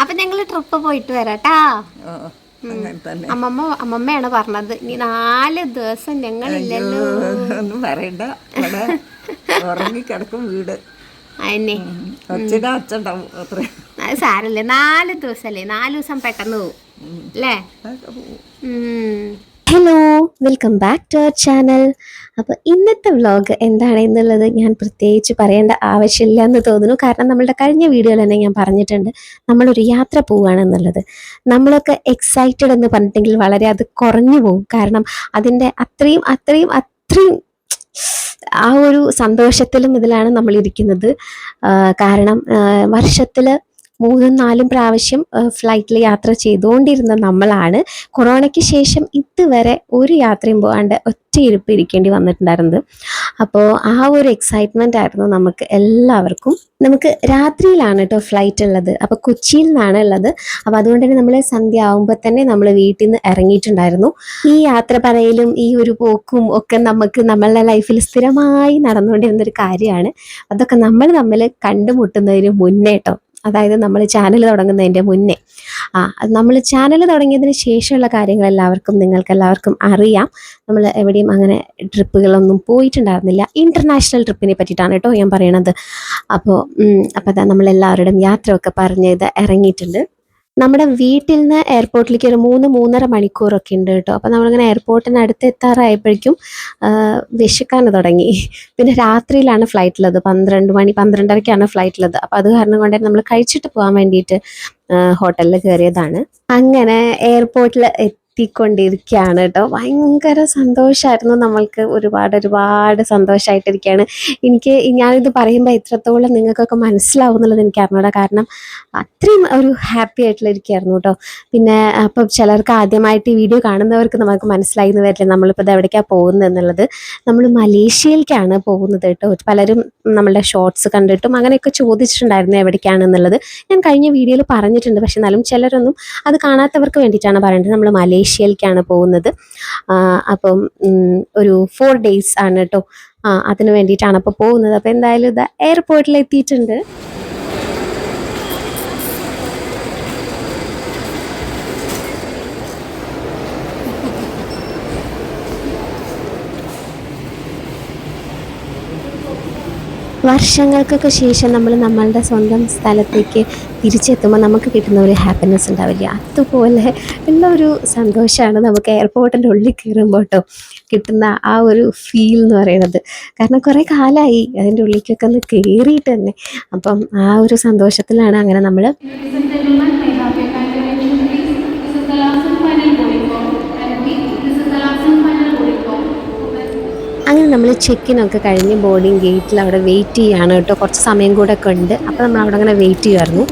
അപ്പൊ ഞങ്ങൾ ട്രിപ്പ് പോയിട്ട് വരാട്ടാ. അമ്മമ്മ അമ്മമ്മയാണ് പറഞ്ഞത്. ഇനി നാല് ദിവസം ഞങ്ങളില്ലല്ലോ. ഒന്നും പറയണ്ട. ഉറങ്ങി കിടക്കും വീട്. അത് സാരല്ലേ നാല് ദിവസല്ലേ? നാല് ദിവസം പെട്ടെന്ന് പോകും അല്ലേ? Hello welcome back to our channel അപ്പോൾ ഇന്നത്തെ വ്ളോഗ് എന്താണ് എന്നുള്ളത് ഞാൻ പ്രത്യേകിച്ച് പറയേണ്ട ആവശ്യമില്ല എന്ന് തോന്നുന്നു. കാരണം നമ്മളുടെ കഴിഞ്ഞ വീഡിയോയിൽ തന്നെ ഞാൻ പറഞ്ഞിട്ടുണ്ട് നമ്മളൊരു യാത്ര പോവുകയാണെന്നുള്ളത് നമ്മളൊക്കെ എക്സൈറ്റഡ് എന്ന് പറഞ്ഞിട്ടെങ്കിൽ വളരെ അത് കുറഞ്ഞു പോകും. കാരണം അതിന്റെ അത്രയും അത്രയും അത്രയും ആ ഒരു സന്തോഷത്തിലും ഇതിലാണ് നമ്മൾ ഇരിക്കുന്നത്. കാരണം വർഷത്തിൽ മൂന്നും നാലും പ്രാവശ്യം ഫ്ലൈറ്റിൽ യാത്ര ചെയ്തുകൊണ്ടിരുന്ന നമ്മളാണ്. കൊറോണയ്ക്ക് ശേഷം ഇതുവരെ ഒരു യാത്രയും പോകാണ്ട് ഒറ്റയിരുപ്പ് ഇരിക്കേണ്ടി വന്നിട്ടുണ്ടായിരുന്നത്. അപ്പോൾ ആ ഒരു എക്സൈറ്റ്മെന്റ് ആയിരുന്നു നമുക്ക് എല്ലാവർക്കും. നമുക്ക് രാത്രിയിലാണ് കേട്ടോ ഫ്ലൈറ്റ് ഉള്ളത്. അപ്പോൾ കൊച്ചിയിൽ നിന്നാണ് ഉള്ളത്. അപ്പോൾ അതുകൊണ്ട് തന്നെ നമ്മൾ സന്ധ്യ ആവുമ്പോൾ തന്നെ നമ്മൾ വീട്ടിൽ നിന്ന് ഇറങ്ങിയിട്ടുണ്ടായിരുന്നു. ഈ യാത്ര പറയലും ഈ ഒരു പോക്കും ഒക്കെ നമുക്ക് നമ്മളുടെ ലൈഫിൽ സ്ഥിരമായി നടന്നുകൊണ്ടിരുന്ന ഒരു കാര്യമാണ്. അതൊക്കെ നമ്മൾ തമ്മിൽ കണ്ടുമുട്ടുന്നതിന് മുന്നേ കേട്ടോ അതായത് നമ്മൾ ചാനൽ തുടങ്ങുന്നതിന്റെ മുന്നേ. ആ നമ്മൾ ചാനൽ തുടങ്ങിയതിന് ശേഷമുള്ള കാര്യങ്ങൾ എല്ലാവർക്കും നിങ്ങൾക്ക് എല്ലാവർക്കും അറിയാം. നമ്മൾ എവിടെയും അങ്ങനെ ട്രിപ്പുകളൊന്നും പോയിട്ടുണ്ടായിരുന്നില്ല. ഇന്റർനാഷണൽ ട്രിപ്പിനെ പറ്റിയിട്ടാണ് കേട്ടോ ഞാൻ പറയണത്. അപ്പോൾ അപ്പോൾ അതാ നമ്മളെല്ലാവരുടെയും യാത്രയൊക്കെ പറഞ്ഞ് ഇത് ഇറങ്ങിയിട്ടുണ്ട്. നമ്മുടെ വീട്ടിൽ നിന്ന് എയർപോർട്ടിലേക്ക് ഒരു മൂന്ന് മൂന്നര മണിക്കൂറൊക്കെ ഉണ്ട് കേട്ടോ. അപ്പോൾ നമ്മളിങ്ങനെ എയർപോർട്ടിന് അടുത്ത് എത്താറായപ്പോഴേക്കും വിശക്കാൻ തുടങ്ങി. പിന്നെ രാത്രിയിലാണ് ഫ്ലൈറ്റ് ഉള്ളത് പന്ത്രണ്ട് മണി പന്ത്രണ്ടരയ്ക്കാണ് ഫ്ലൈറ്റ് ഉള്ളത് അപ്പോൾ അത് കാരണം കൊണ്ട് നമ്മൾ കഴിച്ചിട്ട് പോകാൻ വേണ്ടിയിട്ട് ഹോട്ടലിൽ കയറിയതാണ് അങ്ങനെ എയർപോർട്ടിൽ എത്തിക്കൊണ്ടിരിക്കുകയാണ് കേട്ടോ. ഭയങ്കര സന്തോഷമായിരുന്നു നമ്മൾക്ക് ഒരുപാട് ഒരുപാട് സന്തോഷമായിട്ടിരിക്കുകയാണ് എനിക്ക് ഞാനിത് പറയുമ്പോൾ എത്രത്തോളം നിങ്ങൾക്കൊക്കെ മനസ്സിലാവും എന്നുള്ളത് എനിക്ക് അറിഞ്ഞൂടാ. കാരണം അത്രയും ഒരു ഹാപ്പി ആയിട്ടുള്ള ഇരിക്കുകയായിരുന്നു കേട്ടോ. പിന്നെ അപ്പം ചിലർക്ക് ആദ്യമായിട്ട് ഈ വീഡിയോ കാണുന്നവർക്ക് നമുക്ക് മനസ്സിലായി എന്ന് വരില്ല. നമ്മളിപ്പോൾ ഇത് എവിടേക്കാണ് പോകുന്നത് എന്നുള്ളത്. നമ്മൾ മലേഷ്യയിലേക്കാണ് പോകുന്നത് കേട്ടോ. പലരും നമ്മളുടെ ഷോർട്സ് കണ്ടിട്ടും അങ്ങനെയൊക്കെ ചോദിച്ചിട്ടുണ്ടായിരുന്നു എവിടേക്കാണെന്നുള്ളത് ഞാൻ കഴിഞ്ഞ വീഡിയോയിൽ പറഞ്ഞിട്ടുണ്ട്. പക്ഷെ എന്നാലും ചിലരൊന്നും അത് കാണാത്തവർക്ക് വേണ്ടിയിട്ടാണ് പറയേണ്ടത് നമ്മൾ മലേഷ്യയിലേക്കാണ് പോകുന്നത്. അപ്പം ഒരു ഫോർ ഡേയ്സ് ആണ് കേട്ടോ അതിന് വേണ്ടിയിട്ടാണ് അപ്പോൾ പോകുന്നത്. അപ്പോൾ എന്തായാലും ഇത് എയർപോർട്ടിൽ എത്തിയിട്ടുണ്ട് വർഷങ്ങൾക്കൊക്കെ ശേഷം നമ്മൾ നമ്മളുടെ സ്വന്തം സ്ഥലത്തേക്ക് തിരിച്ചെത്തുമ്പോൾ നമുക്ക് കിട്ടുന്ന ഒരു ഹാപ്പിനെസ് ഉണ്ടാവില്ല? അതുപോലെ ഉള്ള ഒരു സന്തോഷമാണ് നമുക്ക് എയർപോർട്ടിന്റെ ഉള്ളിൽ കയറുമ്പോൾ കേട്ടോ കിട്ടുന്ന ആ ഒരു ഫീൽ എന്ന് പറയുന്നത്. കാരണം കുറേ കാലമായി അതിന്റെ ഉള്ളിലേക്കൊക്കെ ഒന്ന് കയറിയിട്ട് തന്നെ. അപ്പം ആ ഒരു സന്തോഷത്തിലാണ് അങ്ങനെ നമ്മൾ നമ്മൾ ചെക്കിനൊക്കെ കഴിഞ്ഞ് ബോർഡിംഗ് ഗേറ്റിൽ അവിടെ വെയിറ്റ് ചെയ്യാണ് കേട്ടോ. കുറച്ച് സമയം കൂടെ ഒക്കെ ഉണ്ട്. അപ്പോൾ നമ്മൾ അവിടെ അങ്ങനെ വെയിറ്റ് ചെയ്യുമായിരുന്നു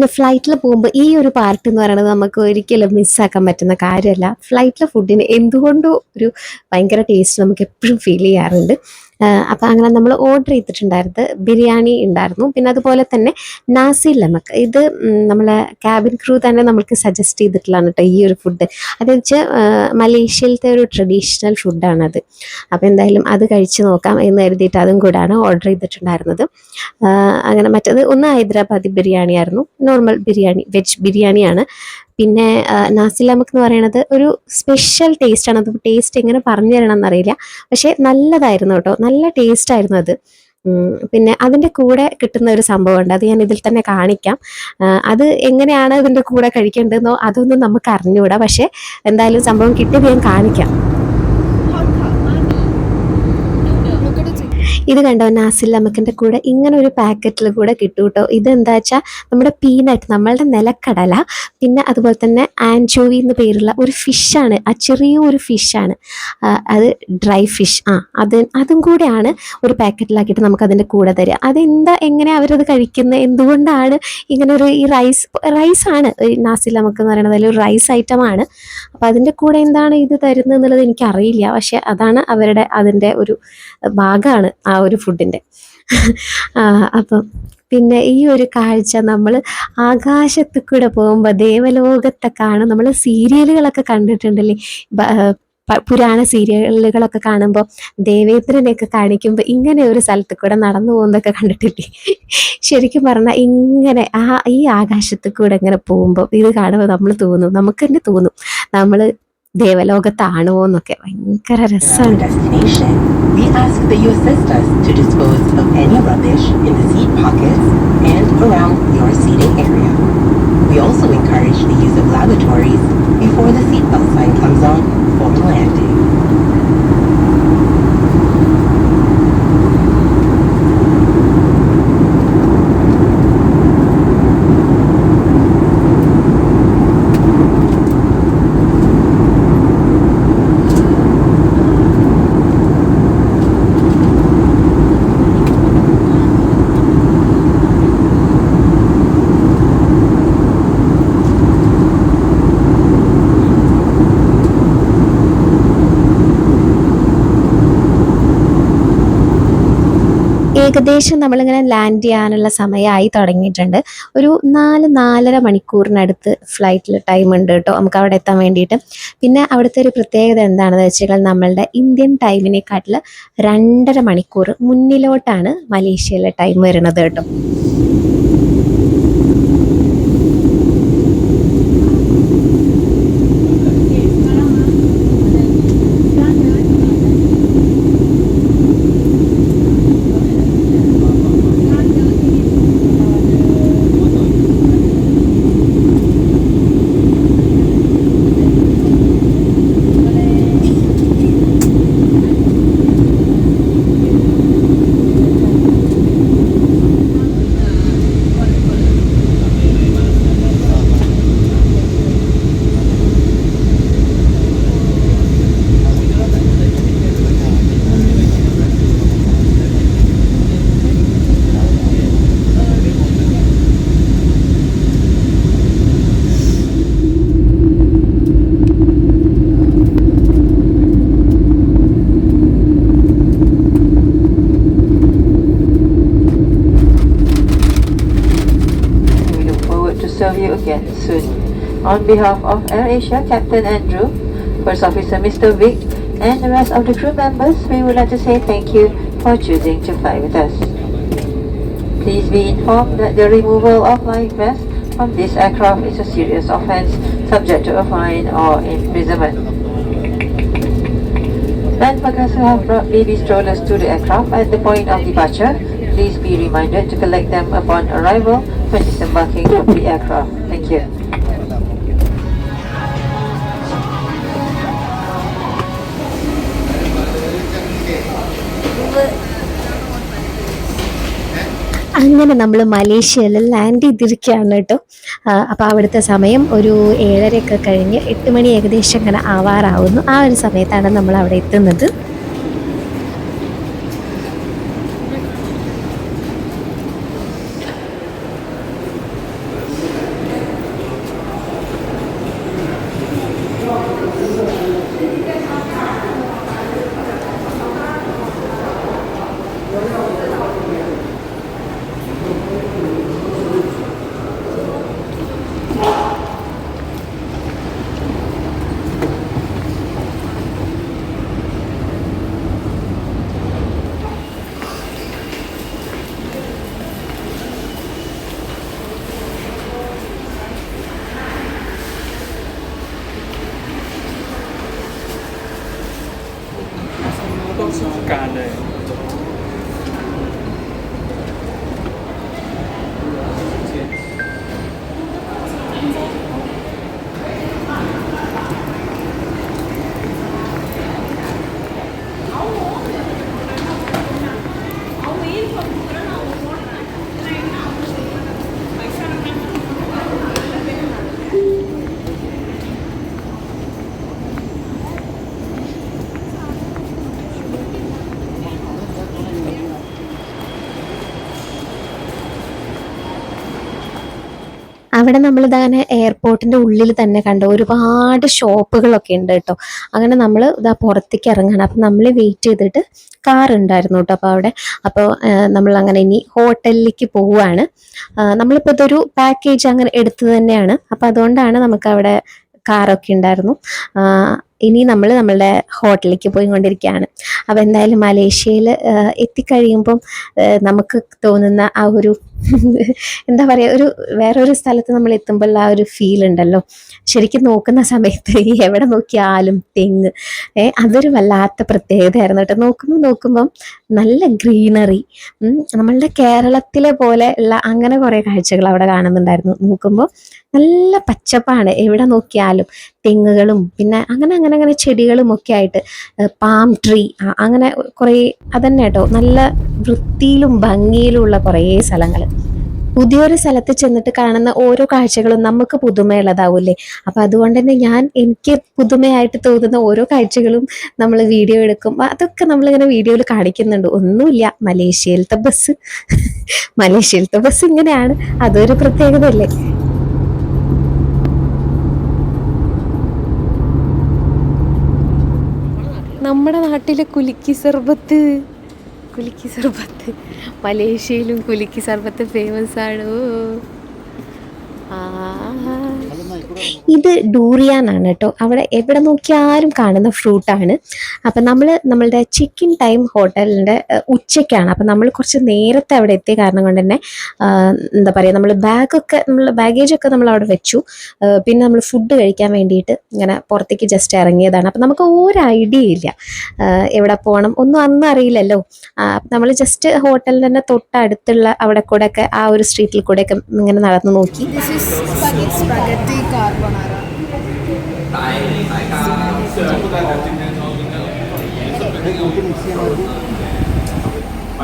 പിന്നെ ഫ്ലൈറ്റിൽ പോകുമ്പോൾ ഈ ഒരു പാർട്ട് എന്ന് പറയുന്നത് നമുക്ക് ഒരിക്കലും മിസ്സാക്കാൻ പറ്റുന്ന കാര്യമല്ല. ഫ്ലൈറ്റിലെ ഫുഡിന് എന്തുകൊണ്ടോ ഒരു ഭയങ്കര ടേസ്റ്റ് നമുക്ക് എപ്പോഴും ഫീൽ ചെയ്യാറുണ്ട്. അപ്പോൾ അങ്ങനെ നമ്മൾ ഓർഡർ ചെയ്തിട്ടുണ്ടായിരുന്നത് ബിരിയാണി ഉണ്ടായിരുന്നു. പിന്നെ അതുപോലെ തന്നെ നാസി ലമക്ക് ഇത് നമ്മളെ ക്യാബിൻ ക്രൂ തന്നെ നമ്മൾക്ക് സജസ്റ്റ് ചെയ്തിട്ടുള്ളതാണ് കേട്ടോ ഈ ഒരു ഫുഡ് അതെന്ന് വെച്ചാൽ മലേഷ്യയിലത്തെ ഒരു ട്രഡീഷണൽ ഫുഡാണത് അപ്പോൾ എന്തായാലും അത് കഴിച്ച് നോക്കാം എന്ന് കരുതിയിട്ട് അതും കൂടാണ് ഓർഡർ ചെയ്തിട്ടുണ്ടായിരുന്നത്. അങ്ങനെ മറ്റത് ഒന്ന് ഹൈദരാബാദി ബിരിയാണി ആയിരുന്നു നോർമൽ ബിരിയാണി വെജ് ബിരിയാണിയാണ്. പിന്നെ നാസിലമക്ക് നാസി ലമക്ക് എന്ന് പറയുന്നത് ഒരു സ്പെഷ്യൽ ടേസ്റ്റ് ആണ്. അത് ടേസ്റ്റ് എങ്ങനെ പറഞ്ഞു തരണം എന്നറിയില്ല. പക്ഷേ നല്ലതായിരുന്നു കേട്ടോ. നല്ല ടേസ്റ്റ് ആയിരുന്നു അത്. പിന്നെ അതിന്റെ കൂടെ കിട്ടുന്ന ഒരു സംഭവമുണ്ട്. അത് ഞാൻ ഇതിൽ തന്നെ കാണിക്കാം. അത് എങ്ങനെയാണ് ഇതിന്റെ കൂടെ കഴിക്കേണ്ടതെന്നോ അതൊന്നും നമുക്ക് അറിഞ്ഞുകൂടാ. പക്ഷേ എന്തായാലും സംഭവം കിട്ടി ഞാൻ കാണിക്കാം. ഇത് കണ്ടോ നാസിൽ നമുക്കിന്റെ കൂടെ ഇങ്ങനെ ഒരു പാക്കറ്റിൽ കൂടെ കിട്ടും കേട്ടോ. ഇതെന്താ വെച്ചാൽ നമ്മുടെ പീനട്ട് നമ്മളുടെ നിലക്കടല പിന്നെ അതുപോലെ തന്നെ ആൻചോവി എന്ന് പേരുള്ള ഒരു ഫിഷാണ് ആ ചെറിയ ഒരു ഫിഷാണ് അത് ഡ്രൈ ഫിഷ് ആ അത് അതും കൂടെയാണ് ഒരു പാക്കറ്റിലാക്കിയിട്ട് നമുക്ക് അതിന്റെ കൂടെ തരിക. അതെന്താ എങ്ങനെ അവരത് കഴിക്കുന്നത് എന്തുകൊണ്ടാണ് ഇങ്ങനെ ഒരു ഈ റൈസ് റൈസാണ് നാസിൽ നമുക്ക് എന്ന് പറയുന്നത് ഒരു റൈസ് ഐറ്റമാണ് അപ്പം അതിന്റെ കൂടെ എന്താണ് ഇത് തരുന്നത് എന്നുള്ളത് എനിക്കറിയില്ല. പക്ഷെ അതാണ് അവരുടെ അതിന്റെ ഒരു ഭാഗമാണ്. ആ ഒരു ഫുഡിന്റെ അപ്പം പിന്നെ ഈ ഒരു കാഴ്ച നമ്മൾ ആകാശത്ത് കൂടെ പോകുമ്പോൾ ദേവലോകത്തെ കാണും. നമ്മൾ സീരിയലുകളൊക്കെ കണ്ടിട്ടുണ്ടല്ലേ? പുരാണ സീരിയലുകളൊക്കെ കാണുമ്പോൾ ദേവേന്ദ്രനെയൊക്കെ കാണിക്കുമ്പോൾ ഇങ്ങനെ ഒരു സ്ഥലത്ത് കൂടെ നടന്നു പോകുന്നതൊക്കെ കണ്ടിട്ടില്ലേ? ശരിക്കും പറഞ്ഞാൽ ഇങ്ങനെ ആ ഈ ആകാശത്ത് കൂടെ ഇങ്ങനെ പോകുമ്പോൾ ഇത് കാണുമ്പോൾ നമ്മൾ തോന്നും. നമുക്ക് തന്നെ തോന്നും. നമ്മൾ ദേവലോകത്താണോ എന്നൊക്കെ ഭയങ്കര രസമാണ് destination, we ask that you assist us to dispose of any rubbish in the seat pockets and around your seating area. We also encourage the use of lavatories before the seatbelt sign comes on for landing. ഏകദേശം നമ്മളിങ്ങനെ land ചെയ്യാനുള്ള സമയമായി തുടങ്ങിയിട്ടുണ്ട്. ഒരു നാല് നാലര മണിക്കൂറിനടുത്ത് ഫ്ലൈറ്റിൽ time ഉണ്ട് കേട്ടോ. നമുക്ക് അവിടെ എത്താൻ വേണ്ടിയിട്ട്. പിന്നെ അവിടുത്തെ ഒരു പ്രത്യേകത എന്താണെന്ന് വെച്ചാൽ നമ്മളുടെ ഇന്ത്യൻ ടൈമിനെക്കാട്ടിൽ രണ്ടര മണിക്കൂർ മുന്നിലോട്ടാണ് മലേഷ്യയിലെ ടൈം വരുന്നത് കേട്ടോ. On behalf of AirAsia, Captain Andrew, First Officer Mr. Vic, and the rest of the crew members, we would like to say thank you for choosing to fly with us. Please be informed that the removal of life vests from this aircraft is a serious offense subject to a fine or imprisonment. Landmarkers who have brought baby strollers to the aircraft at the point of departure, please be reminded to collect them upon arrival when disembarking from the aircraft. Thank you. അങ്ങനെ നമ്മൾ മലേഷ്യയിൽ land ചെയ്തിരിക്കുകയാണ് കേട്ടോ അപ്പോൾ അവിടുത്തെ സമയം ഒരു ഏഴരയൊക്കെ കഴിഞ്ഞ് എട്ട് മണി ഏകദേശം ഇങ്ങനെ ആവാറാവുന്നു. ആ ഒരു സമയത്താണ് നമ്മൾ അവിടെ എത്തുന്നത്. ต้นฤดการเลย അവിടെ നമ്മൾ ഇതങ്ങനെ എയർപോർട്ടിന്റെ ഉള്ളിൽ തന്നെ കണ്ട? ഒരുപാട് ഷോപ്പുകളൊക്കെ ഉണ്ട് കേട്ടോ. അങ്ങനെ നമ്മൾ ഇതാ പുറത്തേക്ക് ഇറങ്ങണം. അപ്പം നമ്മൾ വെയിറ്റ് ചെയ്തിട്ട് കാർ ഉണ്ടായിരുന്നു കേട്ടോ അപ്പോൾ അവിടെ. അപ്പോൾ നമ്മൾ അങ്ങനെ ഇനി ഹോട്ടലിലേക്ക് പോവുകയാണ്. നമ്മളിപ്പോൾ ഇതൊരു പാക്കേജ് അങ്ങനെ എടുത്തു തന്നെയാണ്. അപ്പോൾ അതുകൊണ്ടാണ് നമുക്ക് അവിടെ കാറൊക്കെ ഉണ്ടായിരുന്നു. ഇനി നമ്മൾ നമ്മളുടെ ഹോട്ടലിലേക്ക് പോയിക്കൊണ്ടിരിക്കുകയാണ്. അപ്പോൾ എന്തായാലും മലേഷ്യയിൽ എത്തിക്കഴിയുമ്പം നമുക്ക് തോന്നുന്ന ആ ഒരു എന്താ പറയുക ഒരു വേറൊരു സ്ഥലത്ത് നമ്മൾ എത്തുമ്പോൾ ആ ഒരു ഫീൽ ഉണ്ടല്ലോ. ശരിക്കും നോക്കുന്ന സമയത്ത് എവിടെ നോക്കിയാലും തെങ്ങ്. അതൊരു വല്ലാത്ത പ്രത്യേകതയായിരുന്നു കേട്ടോ. നോക്കുമ്പോൾ നോക്കുമ്പം നല്ല ഗ്രീനറി നമ്മളുടെ കേരളത്തിലെ പോലെ ഉള്ള അങ്ങനെ കുറേ കാഴ്ചകൾ അവിടെ കാണുന്നുണ്ടായിരുന്നു. നോക്കുമ്പോൾ നല്ല പച്ചപ്പാണ് എവിടെ നോക്കിയാലും. തെങ്ങുകളും പിന്നെ അങ്ങനെ അങ്ങനെ അങ്ങനെ ചെടികളും ഒക്കെ ആയിട്ട് പാം ട്രീ അങ്ങനെ കുറേ അതന്നെ കേട്ടോ. നല്ല വൃത്തിയിലും ഭംഗിയിലുമുള്ള കുറേ സ്ഥലങ്ങൾ പുതിയൊരു സ്ഥലത്ത് ചെന്നിട്ട് കാണുന്ന ഓരോ കാഴ്ചകളും നമുക്ക് പുതുമയുള്ളതാവൂല്ലേ? അപ്പം അതുകൊണ്ട് തന്നെ ഞാൻ എനിക്ക് പുതുമയായിട്ട് തോന്നുന്ന ഓരോ കാഴ്ചകളും നമ്മൾ വീഡിയോ എടുക്കും. അതൊക്കെ നമ്മളിങ്ങനെ വീഡിയോയിൽ കാണിക്കുന്നുണ്ട്. ഒന്നുമില്ല മലേഷ്യയിലത്തെ ബസ്. മലേഷ്യയിലത്തെ ബസ് ഇങ്ങനെയാണ്. അതൊരു പ്രത്യേകതയല്ലേ? നമ്മുടെ നാട്ടിലെ കുലുക്കി സർബത്ത്. കുലുക്കി സർബത്ത്. മലേഷ്യയിലും കുലുക്കി സർബത്ത് ഫേമസ് ആണ്. ആ. ഇത് ഡൂറിയാൻ ആണ് കേട്ടോ. അവിടെ എവിടെ നോക്കിയാലും കാണുന്ന ഫ്രൂട്ടാണ് അപ്പം നമ്മൾ നമ്മളുടെ ചിക്കൻ ടൈം ഹോട്ടലിന്റെ ഉച്ചയ്ക്കാണ്. അപ്പം നമ്മൾ കുറച്ച് നേരത്തെ അവിടെ എത്തിയ കാരണം കൊണ്ട് തന്നെ എന്താ പറയുക നമ്മൾ ബാഗൊക്കെ നമ്മൾ ബാഗേജൊക്കെ നമ്മൾ അവിടെ വെച്ചു. പിന്നെ നമ്മൾ ഫുഡ് കഴിക്കാൻ വേണ്ടിയിട്ട് ഇങ്ങനെ പുറത്തേക്ക് ജസ്റ്റ് ഇറങ്ങിയതാണ്. അപ്പം നമുക്ക് ഒരു ഐഡിയ ഇല്ല. എവിടെ പോകണം ഒന്നും അന്ന് അറിയില്ലല്ലോ. നമ്മൾ ജസ്റ്റ് ഹോട്ടലിൽ തന്നെ തൊട്ടടുത്തുള്ള അവിടെ കൂടെ ഒക്കെ ആ ഒരു സ്ട്രീറ്റിൽ കൂടെ ഒക്കെ ഇങ്ങനെ നടന്നു നോക്കി. Carbonara.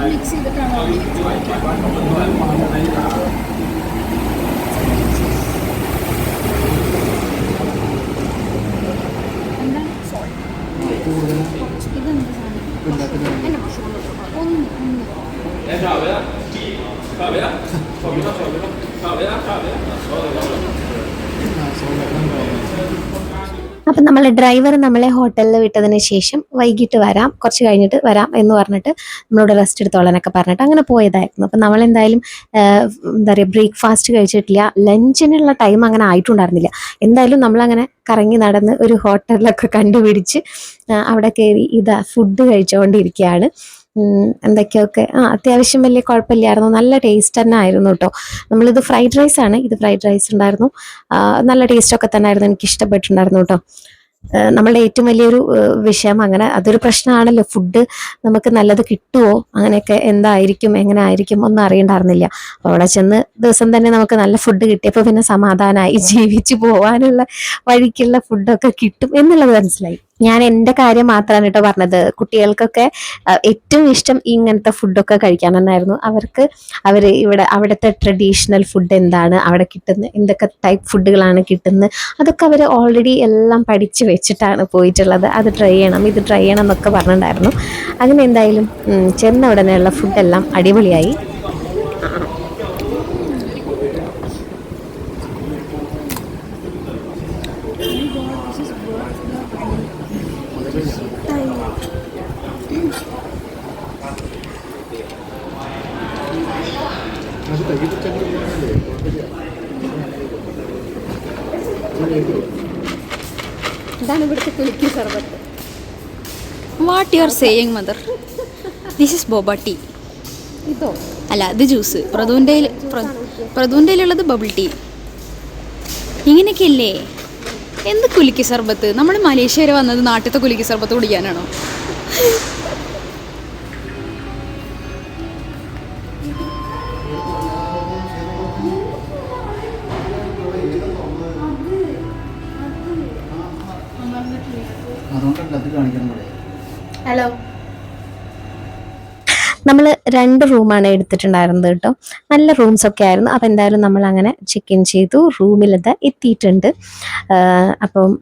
മിക്സ് ചെയ്തിട്ടാണോ അപ്പം നമ്മളെ ഡ്രൈവർ നമ്മളെ ഹോട്ടലിൽ വിട്ടതിന് ശേഷം വൈകിട്ട് വരാം കുറച്ച് കഴിഞ്ഞിട്ട് വരാം എന്ന് പറഞ്ഞിട്ട് നമ്മളോട് റെസ്റ്റ് എടുത്തോളാനൊക്കെ പറഞ്ഞിട്ട് അങ്ങനെ പോയതായിരുന്നു. അപ്പം നമ്മൾ എന്തായാലും എന്താ പറയുക ബ്രേക്ക്ഫാസ്റ്റ് കഴിച്ചിട്ടില്ല ലഞ്ചിനുള്ള ടൈം അങ്ങനെ ആയിട്ടുണ്ടായിരുന്നില്ല. എന്തായാലും നമ്മളങ്ങനെ കറങ്ങി നടന്ന് ഒരു ഹോട്ടലിലൊക്കെ കണ്ടുപിടിച്ച് അവിടെ കയറി ഇതാ ഫുഡ് കഴിച്ചുകൊണ്ടിരിക്കുകയാണ് എന്തൊക്കെയൊക്കെ? ആ അത്യാവശ്യം വലിയ കുഴപ്പമില്ലായിരുന്നു. നല്ല ടേസ്റ്റ് തന്നെ ആയിരുന്നു കേട്ടോ നമ്മളിത് ഫ്രൈഡ് റൈസ് ആണ്. ഇത് ഫ്രൈഡ് റൈസ് ഉണ്ടായിരുന്നു. നല്ല ടേസ്റ്റൊക്കെ തന്നെ ആയിരുന്നു. എനിക്ക് ഇഷ്ടപ്പെട്ടിട്ടുണ്ടായിരുന്നു കേട്ടോ നമ്മളുടെ ഏറ്റവും വലിയൊരു വിഷയം അങ്ങനെ അതൊരു പ്രശ്നമാണല്ലോ. ഫുഡ് നമുക്ക് നല്ലത് കിട്ടുമോ അങ്ങനെയൊക്കെ എന്തായിരിക്കും? എങ്ങനെ ആയിരിക്കും? ഒന്നും അറിയണ്ടായിരുന്നില്ല. അപ്പോൾ അവിടെ ചെന്ന് ദിവസം തന്നെ നമുക്ക് നല്ല ഫുഡ് കിട്ടിയപ്പോൾ പിന്നെ സമാധാനമായി ജീവിച്ചു പോകാനുള്ള വഴിക്കുള്ള ഫുഡൊക്കെ കിട്ടും എന്നുള്ളത് മനസ്സിലായി. ഞാൻ എന്റെ കാര്യം മാത്രമാണ് കേട്ടോ പറഞ്ഞത്. കുട്ടികൾക്കൊക്കെ ഏറ്റവും ഇഷ്ടം ഇങ്ങനത്തെ ഫുഡൊക്കെ കഴിക്കാൻ തന്നെയായിരുന്നു അവർക്ക് അവർ ഇവിടെ അവിടുത്തെ ട്രഡീഷണൽ ഫുഡ് എന്താണ് അവിടെ കിട്ടുന്ന എന്തൊക്കെ ടൈപ്പ് ഫുഡുകളാണ് കിട്ടുന്നത് അതൊക്കെ അവർ ഓൾറെഡി എല്ലാം പഠിച്ചു വെച്ചിട്ടാണ് പോയിട്ടുള്ളത്. അത് ട്രൈ ചെയ്യണം ഇത് ട്രൈ ചെയ്യണം എന്നൊക്കെ പറഞ്ഞിട്ടുണ്ടായിരുന്നു. അങ്ങനെ എന്തായാലും ചെന്ന ഉടനെയുള്ള ഫുഡെല്ലാം അടിപൊളിയായി. ഇതാണ് ഇവിടുത്തെ കുലുക്കി സർബത്ത്. What you are saying mother this is boba tea ഇതോ? അല്ല ഇത് ജ്യൂസ് പ്രതുവിന്റെ പ്രതുവിന്റെ ഉള്ളത് ബബിൾ ടീ ഇങ്ങനെയൊക്കെയല്ലേ? എന്ത് കുലുക്കി സർബത്ത്? നമ്മൾ മലേഷ്യ വരെ വന്നത് നാട്ടിലത്തെ കുലുക്കി സർബത്ത് കുടിക്കാനാണോ? അതുകൊണ്ടല്ല അത് കാണിക്കണം ഹലോ നമ്മൾ രണ്ട് റൂമാണ് എടുത്തിട്ടുണ്ടായിരുന്നത് കേട്ടോ. നല്ല റൂംസ് ഒക്കെ ആയിരുന്നു. അപ്പോൾ എന്തായാലും നമ്മൾ അങ്ങനെ ചെക്ക് ഇൻ ചെയ്തു. റൂമിലത് എത്തിയിട്ടുണ്ട്. അപ്പം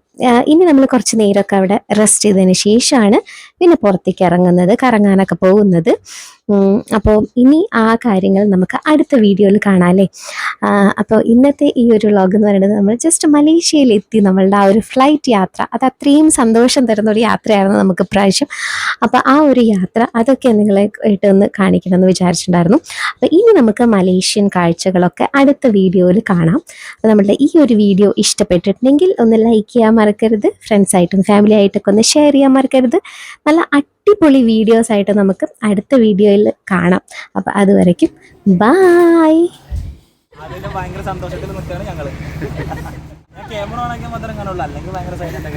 ഇനി നമ്മൾ കുറച്ച് നേരമൊക്കെ അവിടെ റെസ്റ്റ് ചെയ്തതിന് ശേഷമാണ് പിന്നെ പുറത്തേക്ക് ഇറങ്ങുന്നത് കറങ്ങാനൊക്കെ പോകുന്നത്. അപ്പോൾ ഇനി ആ കാര്യങ്ങൾ നമുക്ക് അടുത്ത വീഡിയോയിൽ കാണാം അല്ലേ? അപ്പോൾ ഇന്നത്തെ ഈ ഒരു വ്ളോഗ് എന്ന് പറയുന്നത് നമ്മൾ ജസ്റ്റ് മലേഷ്യയിൽ എത്തി നമ്മളുടെ ആ ഒരു ഫ്ലൈറ്റ് യാത്ര. അത് അത്രയും സന്തോഷം തരുന്ന ഒരു യാത്രയായിരുന്നു നമുക്ക് പ്രാവശ്യം അപ്പോൾ ആ ഒരു യാത്ര അതൊക്കെ നിങ്ങളെ ആയിട്ട് ഒന്ന് കാണിക്കണം എന്ന് വിചാരിച്ചിട്ടുണ്ടായിരുന്നു. അപ്പോൾ ഇനി നമുക്ക് മലേഷ്യൻ കാഴ്ചകളൊക്കെ അടുത്ത വീഡിയോയിൽ കാണാം. അപ്പോൾ നമ്മളുടെ ഈ ഒരു വീഡിയോ ഇഷ്ടപ്പെട്ടിട്ടുണ്ടെങ്കിൽ ഒന്ന് ലൈക്ക് ചെയ്യാൻ മറക്കരുത്. ഫ്രണ്ട്സായിട്ടും ഫാമിലി ആയിട്ടൊക്കെ ഒന്ന് ഷെയർ ചെയ്യാൻ മറക്കരുത്. നല്ല അടിപൊളി വീഡിയോസ് ആയിട്ട് നമുക്ക് അടുത്ത വീഡിയോയിൽ കാണാം. അപ്പം അതുവരയ്ക്കും ബായ് സന്തോഷത്തിൽ നിൽക്കുകയാണ് ഞങ്ങൾ ക്യാമറ ഓണാക്കിയാൽ മാത്രം കാണുള്ളൂ. അല്ലെങ്കിൽ ഭയങ്കര സൈലന്റ്